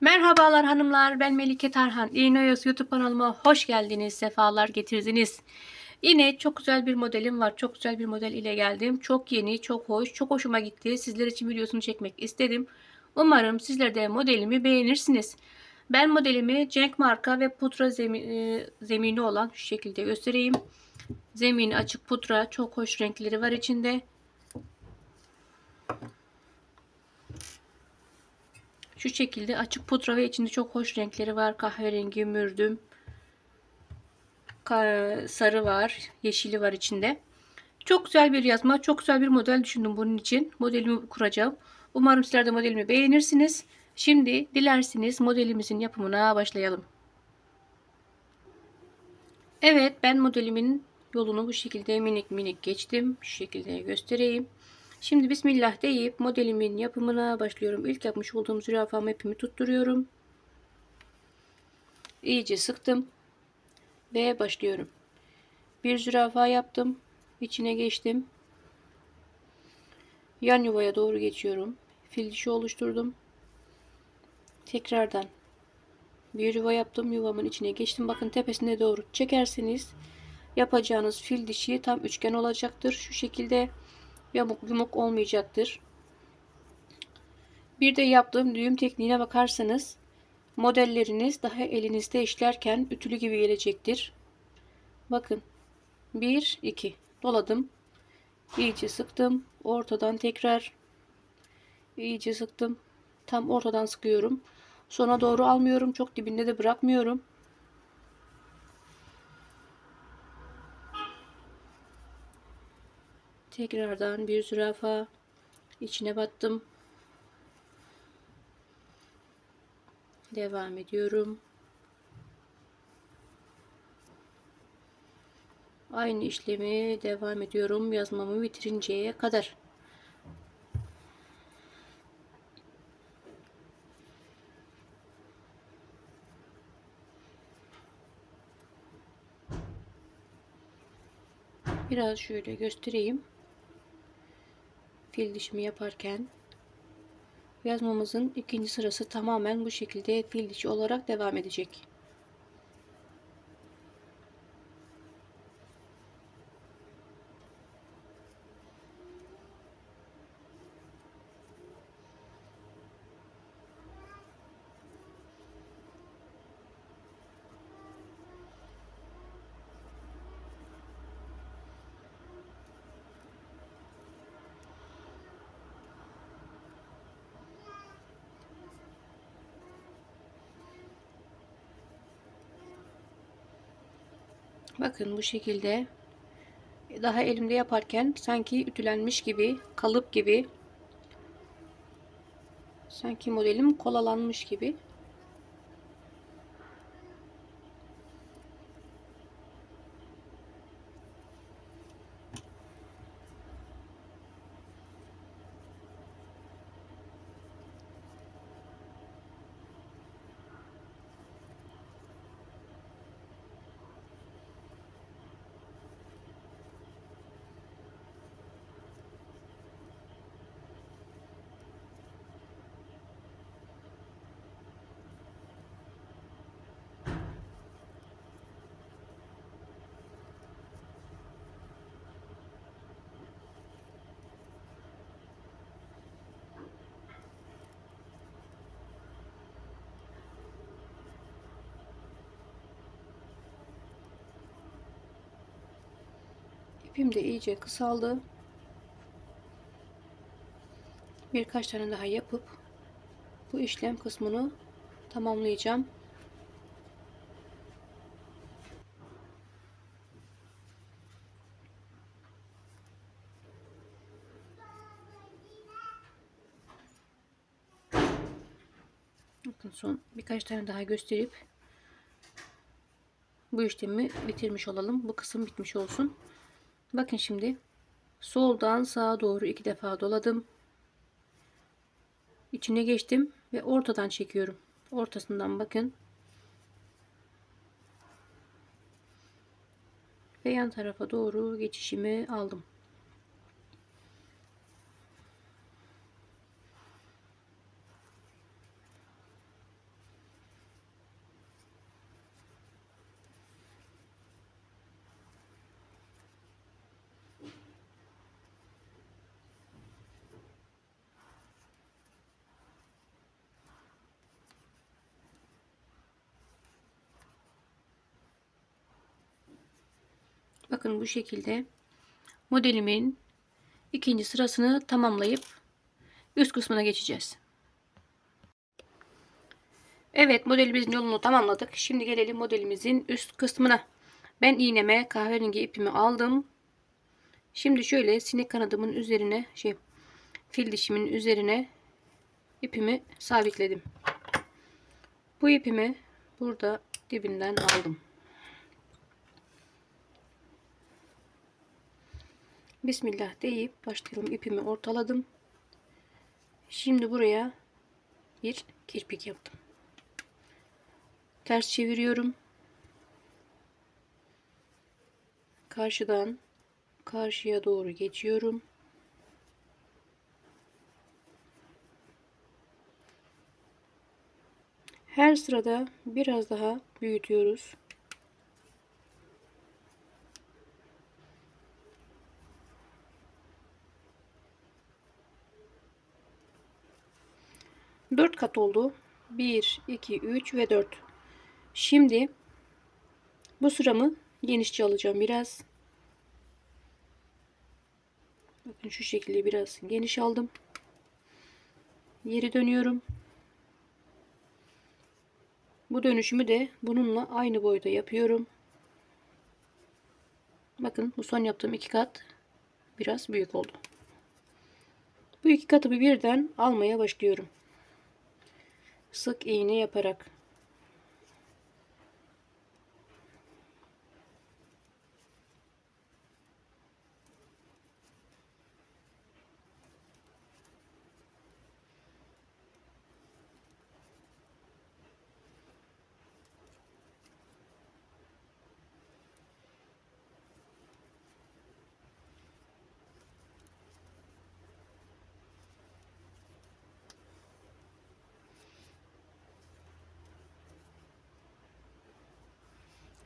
Merhabalar hanımlar ben Melike Tarhan. İğneoyuz YouTube kanalıma hoş geldiniz sefalar getirdiniz. Yine çok güzel bir modelim var çok güzel bir model ile geldim. Çok yeni çok hoş çok hoşuma gitti. Sizler için videosunu çekmek istedim. Umarım sizler de modelimi beğenirsiniz. Ben modelimi Cenk marka ve pudra zemini, zemini olan şu şekilde göstereyim. Zemini açık pudra çok hoş renkleri var içinde Şu şekilde açık pudra ve içinde çok hoş renkleri var. Kahverengi, mürdüm, sarı var, yeşili var içinde. Çok güzel bir yazma, çok güzel bir model düşündüm bunun için. Modelimi kuracağım. Umarım sizler de modelimi beğenirsiniz. Şimdi dilerseniz modelimizin yapımına başlayalım. Evet ben modelimin yolunu bu şekilde minik minik geçtim. Şu şekilde göstereyim. Şimdi Bismillah deyip modelimin yapımına başlıyorum. İlk yapmış olduğum zürafamı ipimi tutturuyorum. İyice sıktım. Ve başlıyorum. Bir zürafa yaptım. İçine geçtim. Yan yuvaya doğru geçiyorum. Fil dişi oluşturdum. Tekrardan bir yuva yaptım. Yuvamın içine geçtim. Bakın tepesine doğru çekerseniz yapacağınız fil dişi tam üçgen olacaktır. Şu şekilde yamuk yumuk olmayacaktır. Bir de yaptığım düğüm tekniğine bakarsanız modelleriniz daha elinizde işlerken ütülü gibi gelecektir. Bakın 1 2 doladım. İyice sıktım. Ortadan tekrar iyice sıktım. Tam ortadan sıkıyorum. Sona doğru almıyorum. Çok dibinde de bırakmıyorum. Tekrardan bir zürafa içine battım. Devam ediyorum. Aynı işlemi devam ediyorum yazmamı bitirinceye kadar. Biraz şöyle göstereyim fil dişimi yaparken yazmamızın ikinci sırası tamamen bu şekilde fil dişi olarak devam edecek. Bakın bu şekilde daha elimde yaparken sanki ütülenmiş gibi, kalıp gibi sanki modelim kolalanmış gibi İpim de iyice kısaldı. Birkaç tane daha yapıp bu işlem kısmını tamamlayacağım. Bakın son birkaç tane daha gösterip bu işlemi bitirmiş olalım. Bu kısım bitmiş olsun. Bakın şimdi soldan sağa doğru iki defa doladım. İçine geçtim ve ortadan çekiyorum. Ortasından bakın. Ve yan tarafa doğru geçişimi aldım. Bakın bu şekilde modelimin ikinci sırasını tamamlayıp üst kısmına geçeceğiz. Evet modelimizin yolunu tamamladık. Şimdi gelelim modelimizin üst kısmına. Ben iğneme kahverengi ipimi aldım. Şimdi şöyle sinek kanadımın üzerine şey fil dişimin üzerine ipimi sabitledim. Bu ipimi burada dibinden aldım. Bismillah deyip başlayalım. ipimi ortaladım. Şimdi buraya bir kirpik yaptım. Ters çeviriyorum. Karşıdan karşıya doğru geçiyorum. Her sırada biraz daha büyütüyoruz. Dört kat oldu. 1, 2, 3 ve 4. Şimdi bu sıramı genişçe alacağım biraz. Bakın şu şekilde biraz geniş aldım. Geri dönüyorum. Bu dönüşümü de bununla aynı boyda yapıyorum. Bakın bu son yaptığım iki kat biraz büyük oldu. Bu iki katı birden almaya başlıyorum. Sık iğne yaparak.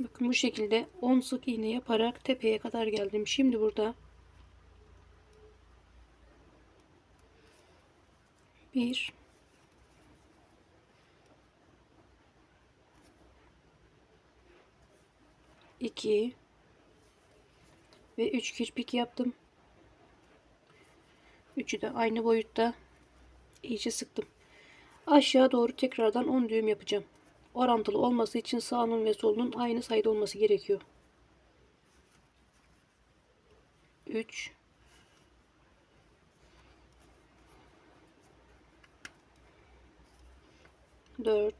Bakın bu şekilde 10 sık iğne yaparak tepeye kadar geldim. Şimdi burada bir iki ve üç kirpik yaptım. Üçü de aynı boyutta iyice sıktım. Aşağı doğru tekrardan 10 düğüm yapacağım orantılı olması için sağının ve solunun aynı sayıda olması gerekiyor. 3 4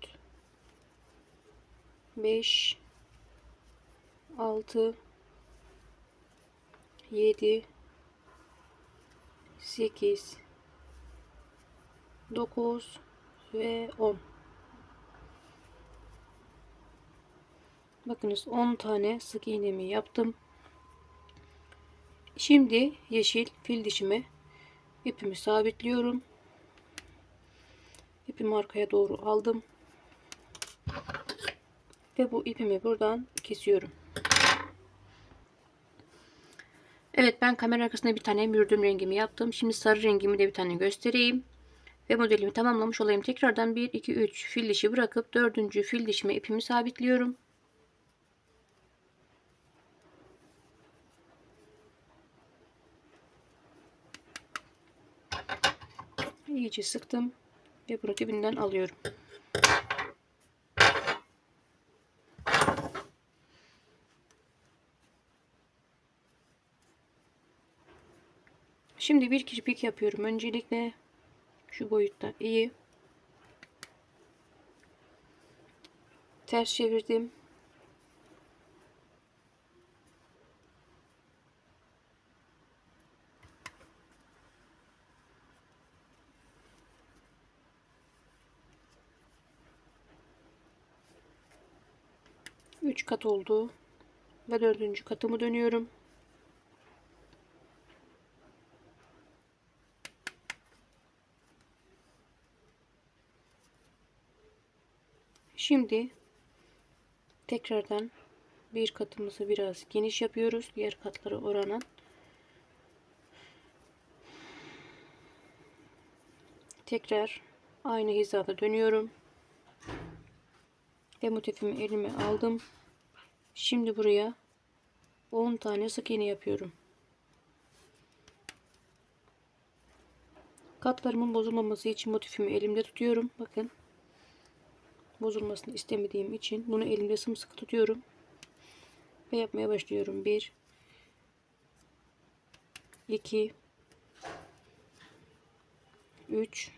5 6 7 8 9 ve 10 Bakınız 10 tane sık iğnemi yaptım. Şimdi yeşil fil dişime ipimi sabitliyorum. İpimi arkaya doğru aldım. Ve bu ipimi buradan kesiyorum. Evet ben kamera arkasında bir tane mürdüm rengimi yaptım. Şimdi sarı rengimi de bir tane göstereyim. Ve modelimi tamamlamış olayım. Tekrardan 1, 2, 3 fil dişi bırakıp dördüncü fil dişime ipimi sabitliyorum. İyice sıktım ve bunu dibinden alıyorum. Şimdi bir kirpik yapıyorum. Öncelikle şu boyutta iyi. Ters çevirdim. 3 kat oldu. Ve dördüncü katımı dönüyorum. Şimdi tekrardan bir katımızı biraz geniş yapıyoruz. Diğer katları oranın. Tekrar aynı hizada dönüyorum. Ve motifimi elime aldım. Şimdi buraya 10 tane sık iğne yapıyorum. Katlarımın bozulmaması için motifimi elimde tutuyorum. Bakın. Bozulmasını istemediğim için bunu elimde sımsıkı tutuyorum. Ve yapmaya başlıyorum. 1 2 3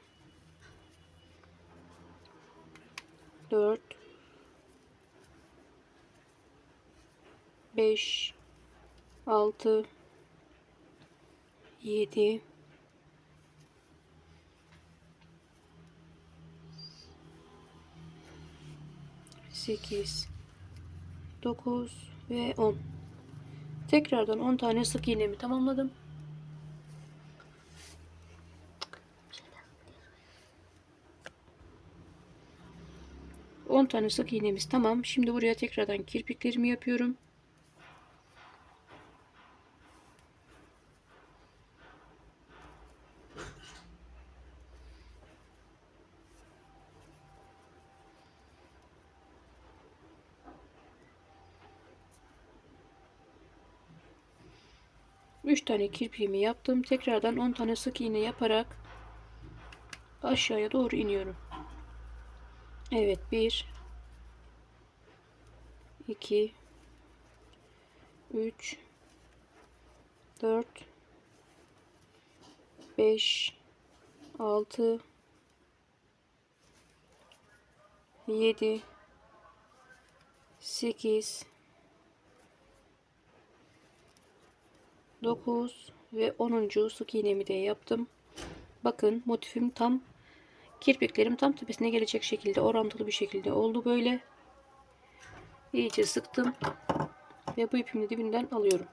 4 5 6 7 8 9 ve 10 tekrardan 10 tane sık iğnemi tamamladım On tane sık iğnemiz tamam. Şimdi buraya tekrardan kirpiklerimi yapıyorum. Üç tane kirpiğimi yaptım. Tekrardan 10 tane sık iğne yaparak aşağıya doğru iniyorum. Evet 1 2 3 4 5 6 7 8 9 ve 10. sık iğnemi de yaptım. Bakın motifim tam kirpiklerim tam tepesine gelecek şekilde orantılı bir şekilde oldu böyle. İyice sıktım ve bu ipimi dibinden alıyorum.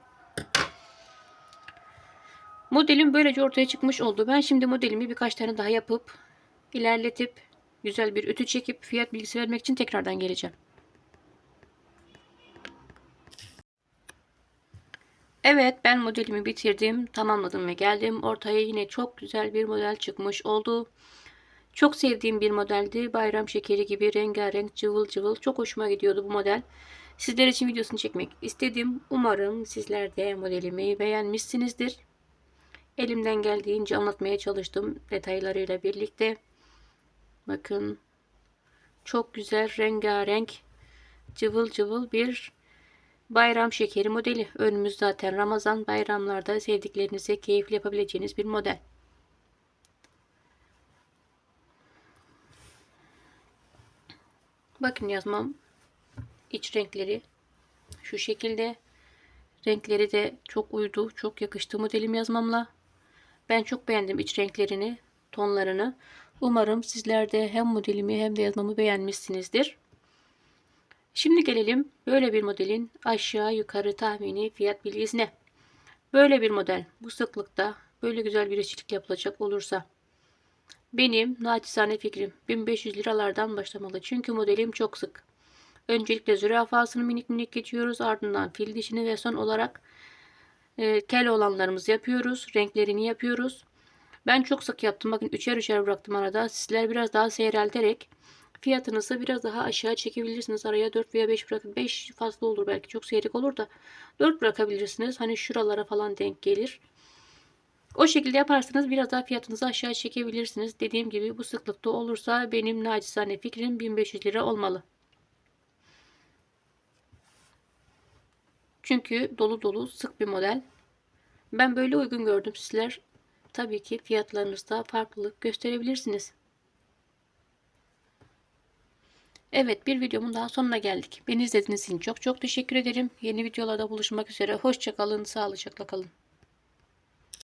Modelim böylece ortaya çıkmış oldu. Ben şimdi modelimi birkaç tane daha yapıp ilerletip güzel bir ütü çekip fiyat bilgisi vermek için tekrardan geleceğim. Evet ben modelimi bitirdim, tamamladım ve geldim. Ortaya yine çok güzel bir model çıkmış oldu. Çok sevdiğim bir modeldi. Bayram şekeri gibi rengarenk cıvıl cıvıl. Çok hoşuma gidiyordu bu model. Sizler için videosunu çekmek istedim. Umarım sizler de modelimi beğenmişsinizdir. Elimden geldiğince anlatmaya çalıştım detaylarıyla birlikte. Bakın çok güzel rengarenk cıvıl cıvıl bir bayram şekeri modeli. Önümüz zaten Ramazan bayramlarda sevdiklerinize keyifli yapabileceğiniz bir model. Bakın yazmam iç renkleri şu şekilde. Renkleri de çok uydu. Çok yakıştı modelim yazmamla. Ben çok beğendim iç renklerini, tonlarını. Umarım sizler de hem modelimi hem de yazmamı beğenmişsinizdir. Şimdi gelelim böyle bir modelin aşağı yukarı tahmini fiyat bilgisine. Böyle bir model bu sıklıkta böyle güzel bir işçilik yapılacak olursa benim naçizane fikrim 1500 liralardan başlamalı. Çünkü modelim çok sık. Öncelikle zürafasını minik minik geçiyoruz. Ardından fil dişini ve son olarak e, kel olanlarımızı yapıyoruz. Renklerini yapıyoruz. Ben çok sık yaptım. Bakın üçer üçer bıraktım arada. Sizler biraz daha seyrelterek fiyatınızı biraz daha aşağı çekebilirsiniz. Araya 4 veya 5 bırakın. 5 fazla olur belki. Çok seyrek olur da 4 bırakabilirsiniz. Hani şuralara falan denk gelir. O şekilde yaparsanız biraz daha fiyatınızı aşağı çekebilirsiniz. Dediğim gibi bu sıklıkta olursa benim nacizane fikrim 1500 lira olmalı. Çünkü dolu dolu sık bir model. Ben böyle uygun gördüm sizler. Tabii ki fiyatlarınızda farklılık gösterebilirsiniz. Evet bir videomun daha sonuna geldik. Beni izlediğiniz için çok çok teşekkür ederim. Yeni videolarda buluşmak üzere. Hoşçakalın, sağlıcakla kalın.